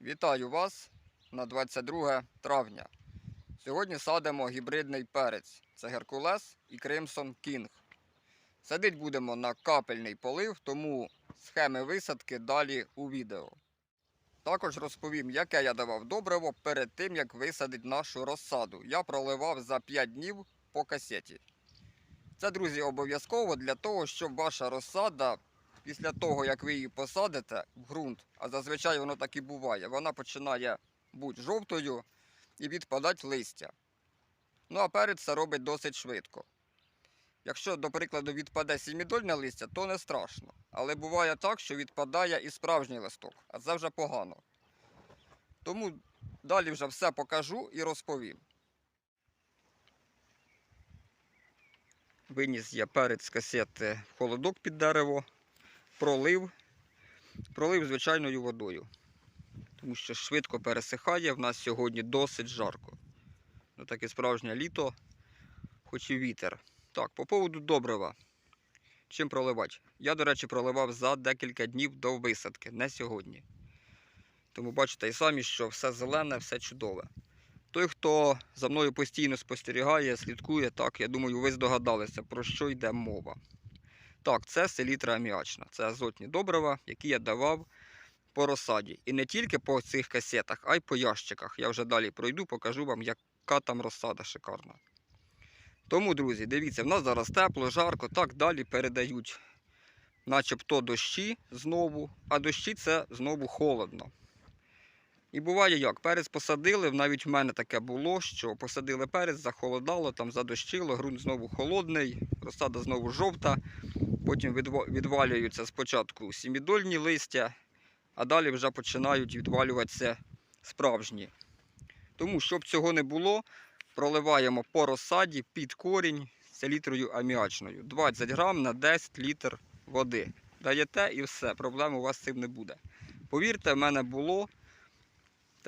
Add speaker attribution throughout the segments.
Speaker 1: Вітаю вас на 22 травня. Сьогодні садимо гібридний перець. Це Геркулес і Кримсон Кінг. Садить будемо на капельний полив, тому схеми висадки далі у відео. Також розповім, яке я давав добриво перед тим, як висадити нашу розсаду. Я проливав за 5 днів по касеті. Це, друзі, обов'язково для того, щоб ваша розсада після того, як ви її посадите в ґрунт, а зазвичай воно так і буває, вона починає бути жовтою і відпадати листя. Ну а перець це робить досить швидко. Якщо, до прикладу, відпаде сімідольне листя, то не страшно. Але буває так, що відпадає і справжній листок, а це вже погано. Тому далі вже все покажу і розповім. Виніс я перець з касети в холодок під дерево, пролив. Пролив звичайною водою. Тому що швидко пересихає, в нас сьогодні досить жарко. Ну таке справжнє літо, хоч і вітер. Так, по поводу добрива. Чим проливати? Я, до речі, проливав за декілька днів до висадки, не сьогодні. Тому бачите і самі, що все зелене, все чудове. Той, хто за мною постійно спостерігає, слідкує, так, я думаю, ви здогадалися, про що йде мова. Так, це селітра аміачна. Це азотні добрива, які я давав по розсаді. І не тільки по цих касетах, а й по ящиках. Я вже далі пройду, покажу вам, яка там розсада шикарна. Тому, друзі, дивіться, в нас зараз тепло, жарко, так далі передають начебто дощі знову, а дощі це знову холодно. І буває як, перець посадили, навіть в мене таке було, що посадили перець, захолодало, там задощило, ґрунт знову холодний, розсада знову жовта, потім відвалюються спочатку сімідольні листя, а далі вже починають відвалюватися справжні. Тому, щоб цього не було, проливаємо по розсаді під корінь селітрою аміачною. 20 грам на 10 літр води. Даєте і все, проблем у вас з цим не буде. Повірте, в мене було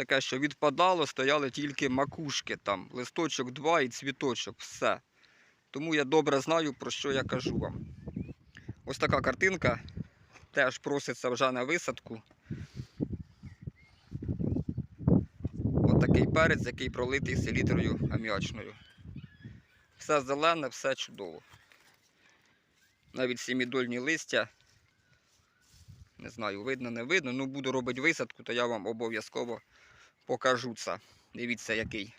Speaker 1: таке, що відпадало, стояли тільки макушки там, листочок 2 і цвіточок, все. Тому я добре знаю, про що я кажу вам. Ось така картинка. Теж проситься вже на висадку. Ось такий перець, який пролитий селітрою аміачною. Все зелене, все чудово. Навіть сімідольні листя. Не знаю, видно, не видно. Ну, буду робити висадку, то я вам обов'язково покажу це. Дивіться, який.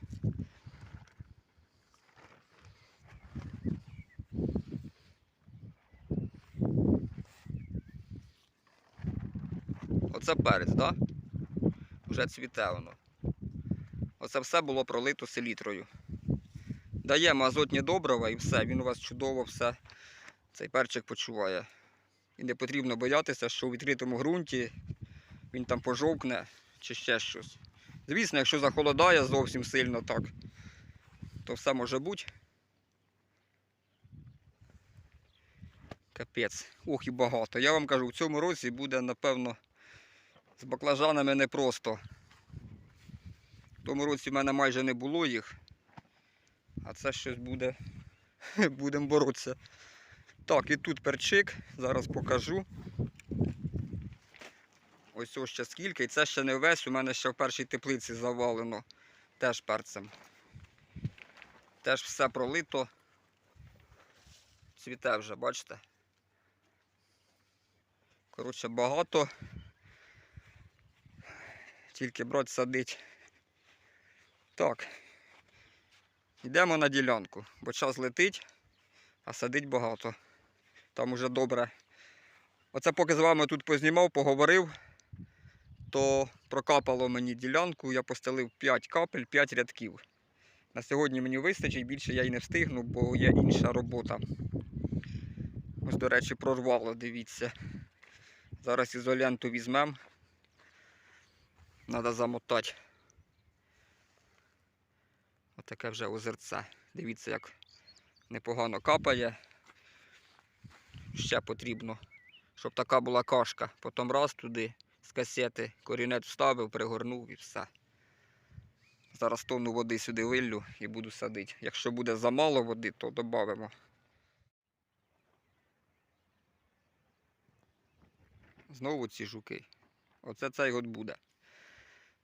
Speaker 1: Оце перець, так? Вже цвіте воно. Оце все було пролито селітрою. Даємо азотні добрива і все, він у вас чудово все, цей перчик почуває. І не потрібно боятися, що у відкритому ґрунті він там пожовкне чи ще щось. Звісно, якщо захолодає зовсім сильно так, то все може бути. Капець. Ох і багато. Я вам кажу, в цьому році буде, напевно, з баклажанами непросто. В тому році в мене майже не було їх. А це щось буде. Будемо боротися. Так, і тут перчик, зараз покажу. Ось ось ще скільки. І це ще не весь, у мене ще в першій теплиці завалено теж перцем. Теж все пролито. Цвіте вже, бачите? Коротше, багато. Тільки брать садить. Так. Йдемо на ділянку, бо час летить, а садить багато. Там уже добре. Оце поки з вами тут познімав, поговорив, то прокапало мені ділянку, я постелив 5 капель, 5 рядків. На сьогодні мені вистачить, більше я й не встигну, бо є інша робота. Ось, до речі, прорвало, дивіться. Зараз ізоленту візьмемо. Треба замотати. Отаке вже озерце. Дивіться, як непогано капає. Ще потрібно, щоб така була кашка. Потім раз туди з касети корінець вставив, пригорнув і все. Зараз тонну води сюди виллю і буду садити. Якщо буде замало води, то додамо. Знову ці жуки. Оце цей год буде.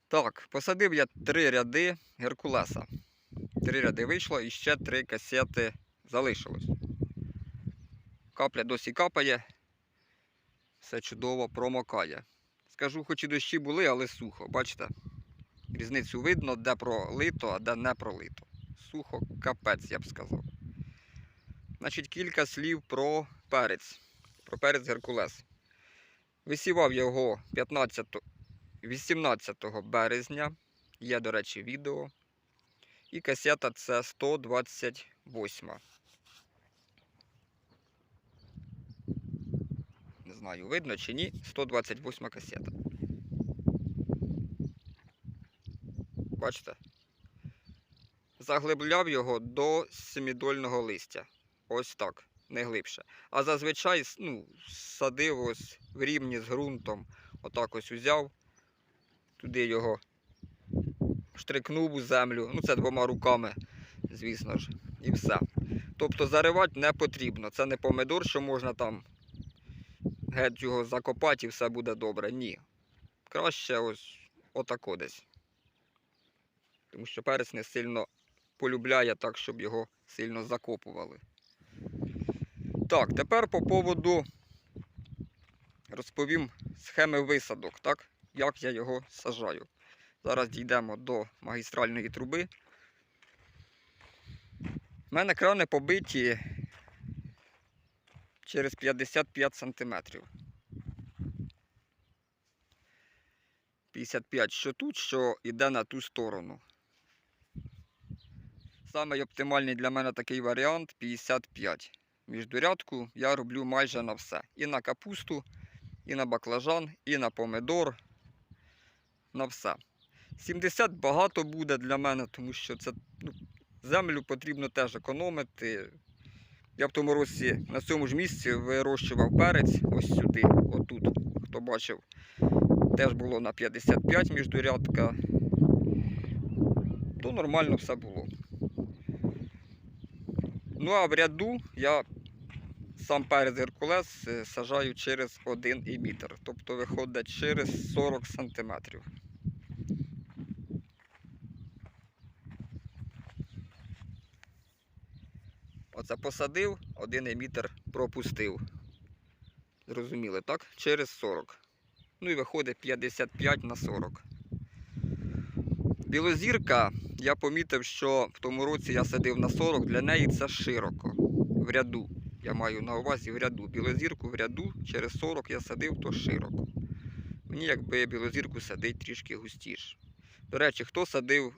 Speaker 1: Так, посадив я три ряди Геркулеса. Три ряди вийшло і ще три касети залишилось. Капля досі капає. Все чудово промокає. Скажу, хоч і дощі були, але сухо. Бачите? Різницю видно, де пролито, а де не пролито. Сухо, капець, я б сказав. Значить, кілька слів про перець. Про перець Геркулес. Висівав його 15, 18 березня. Є, до речі, відео. І касета це 128. Знаю, видно чи ні. 128 касета. Бачите? Заглибляв його до семідольного листя. Ось так, не глибше. А зазвичай ну, садив ось в рівні з ґрунтом. Отак ось узяв, туди його штрикнув у землю. Ну, це двома руками, звісно ж, і все. Тобто заривати не потрібно. Це не помидор, що можна там геть його закопати і все буде добре. Ні. Краще ось отако десь. Тому що перець не сильно полюбляє так, щоб його сильно закопували. Так, тепер по поводу розповім схеми висадок, так? Як я його сажаю. Зараз дійдемо до магістральної труби. У мене крани побиті через 55 см. 55 що тут, що йде на ту сторону. Самий оптимальний для мене такий варіант 55. Міждурядку я роблю майже на все. І на капусту, і на баклажан, і на помидор. На все. 70 багато буде для мене, тому що це ну, землю потрібно теж економити. Я в тому році на цьому ж місці вирощував перець ось сюди, отут, хто бачив, теж було на 55 міждурядка. То нормально все було. Ну а в ряду я сам перець Геркулес е, сажаю через один емітер. Тобто виходить через 40 сантиметрів. Оце посадив, один емітер пропустив. Зрозуміли, так? Через 40. Ну і виходить 55 на 40. Білозірка, я помітив, що в тому році я садив на 40, для неї це широко. В ряду. Я маю на увазі в ряду. Білозірку в ряду через 40 я садив, то широко. Мені якби білозірку садить трішки густіше. До речі, хто садив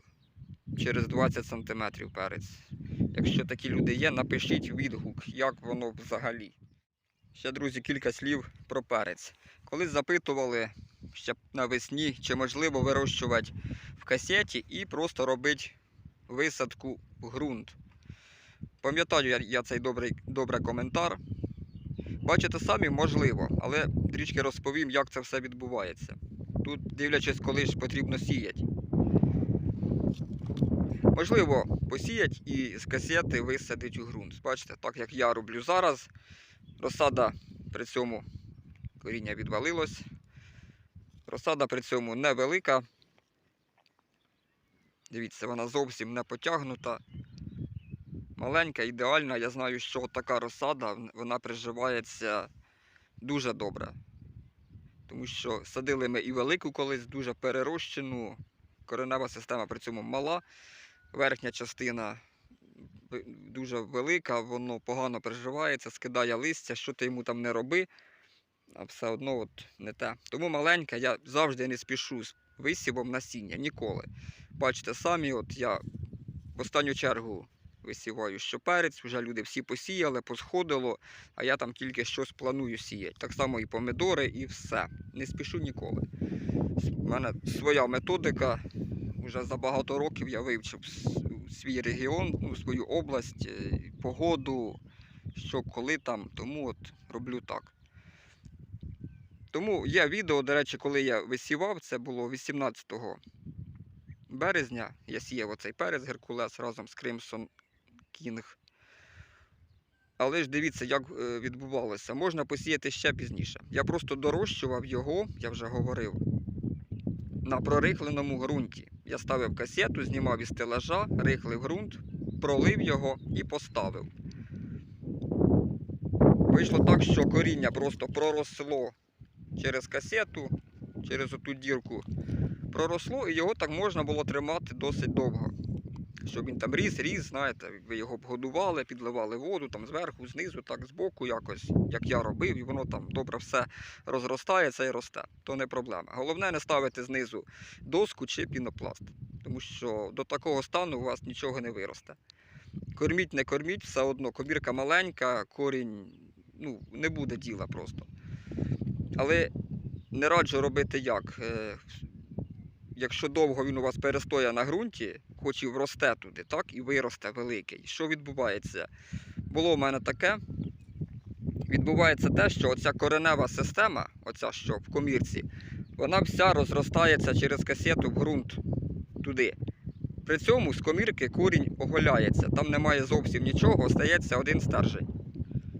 Speaker 1: через 20 см перець? Якщо такі люди є, напишіть відгук, як воно взагалі. Ще, друзі, кілька слів про перець. Колись запитували ще навесні, чи можливо вирощувати в касеті і просто робити висадку в ґрунт. Пам'ятаю я цей добрий, добрий коментар. Бачите самі, можливо, але трішки розповім, як це все відбувається. Тут, дивлячись, коли ж потрібно сіяти. Можливо, посіять і з касети висадить у ґрунт. Бачите, так як я роблю зараз, розсада при цьому коріння відвалилось. Розсада при цьому невелика. Дивіться, вона зовсім не потягнута. Маленька, ідеальна. Я знаю, що така розсада вона приживається дуже добре. Тому що садили ми і велику колись, дуже перерощену. Коренева система при цьому мала. Верхня частина дуже велика, воно погано приживається, скидає листя, що ти йому там не роби, а все одно от не те. Тому маленька, я завжди не спішу з висівом насіння, ніколи. Бачите, самі, от я в останню чергу висіваю, що перець, вже люди всі посіяли, посходило, а я там тільки щось планую сіяти. Так само і помидори, і все. Не спішу ніколи. У мене своя методика. Уже за багато років я вивчив свій регіон, ну, свою область, е, погоду, що коли там, тому от роблю так. Тому є відео, до речі, коли я висівав, це було 18 березня. Я сіяв оцей перець Геркулес разом з Crimson King. Але ж дивіться, як е, відбувалося. Можна посіяти ще пізніше. Я просто дорощував його, я вже говорив, на прорихленому ґрунті. Я ставив касету, знімав із стелажа, рихлив ґрунт, пролив його і поставив. Вийшло так, що коріння просто проросло через касету, через оту дірку. Проросло і його так можна було тримати досить довго. Щоб він там ріс, ріс, знаєте, ви його б годували, підливали воду там зверху, знизу, так збоку якось, як я робив, і воно там добре все розростається і росте. То не проблема. Головне не ставити знизу доску чи пінопласт, тому що до такого стану у вас нічого не виросте. Корміть, не корміть, все одно комірка маленька, корінь ну, не буде діла просто. Але не раджу робити як. Е, Якщо довго він у вас перестоє на ґрунті, хоч і вросте туди, так, і виросте великий. Що відбувається? Було в мене таке. Відбувається те, що оця коренева система, оця що в комірці, вона вся розростається через касету в ґрунт туди. При цьому з комірки корінь оголяється, там немає зовсім нічого, остається один стержень.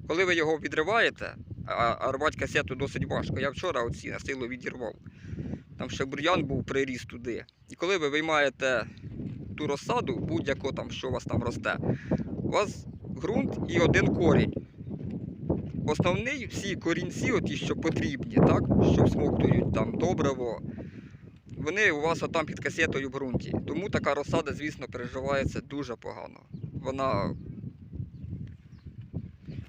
Speaker 1: Коли ви його відриваєте, а, а рвати касету досить важко. Я вчора оці на силу відірвав. Там ще бур'ян був приріс туди. І коли ви виймаєте ту розсаду, будь-яку там, що у вас там росте, у вас ґрунт і один корінь. Основний всі корінці, ті, що потрібні, так, що всмоктують там добриво, вони у вас отам під касетою в ґрунті. Тому така розсада, звісно, переживається дуже погано. Вона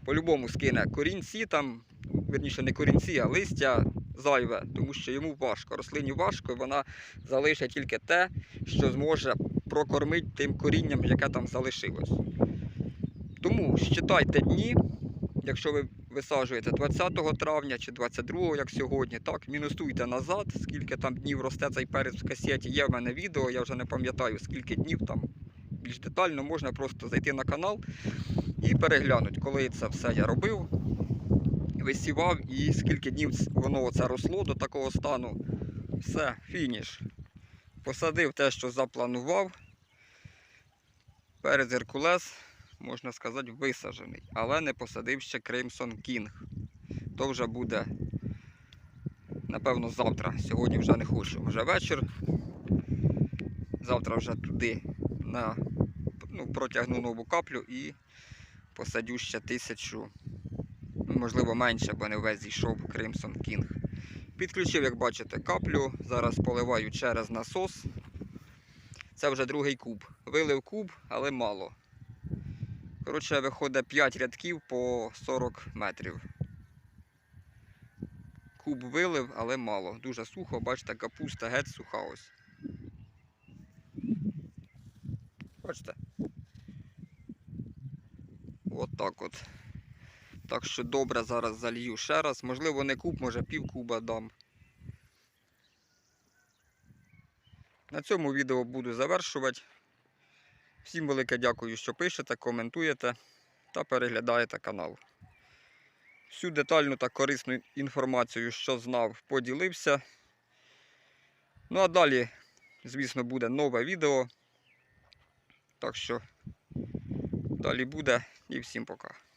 Speaker 1: по-любому скине корінці там, верніше не корінці, а листя зайве, тому що йому важко. Рослині важко, вона залишить тільки те, що зможе прокормити тим корінням, яке там залишилось. Тому считайте дні, якщо ви висаджуєте 20 травня чи 22, як сьогодні, так, мінусуйте назад, скільки там днів росте цей перець в касеті. Є в мене відео, я вже не пам'ятаю, скільки днів там більш детально, можна просто зайти на канал і переглянути, коли це все я робив, висівав і скільки днів воно оце росло до такого стану. Все, фініш. Посадив те, що запланував. Перець Геркулес, можна сказати, висаджений, але не посадив ще Crimson King. То вже буде, напевно, завтра. Сьогодні вже не хочу. Вже вечір. Завтра вже туди на, ну, протягну нову каплю і посадю ще тисячу, ну, можливо менше, бо не весь зійшов Crimson King. Підключив, як бачите, каплю. Зараз поливаю через насос. Це вже другий куб. Вилив куб, але мало. Коротше, виходить 5 рядків по 40 метрів. Куб вилив, але мало. Дуже сухо, бачите, капуста геть суха ось. Бачите? От так от. Так що добре зараз залью ще раз. Можливо, не куб, може пів куба дам. На цьому відео буду завершувати. Всім велике дякую, що пишете, коментуєте та переглядаєте канал. Всю детальну та корисну інформацію, що знав, поділився. Ну а далі, звісно, буде нове відео. Так що далі буде і всім пока.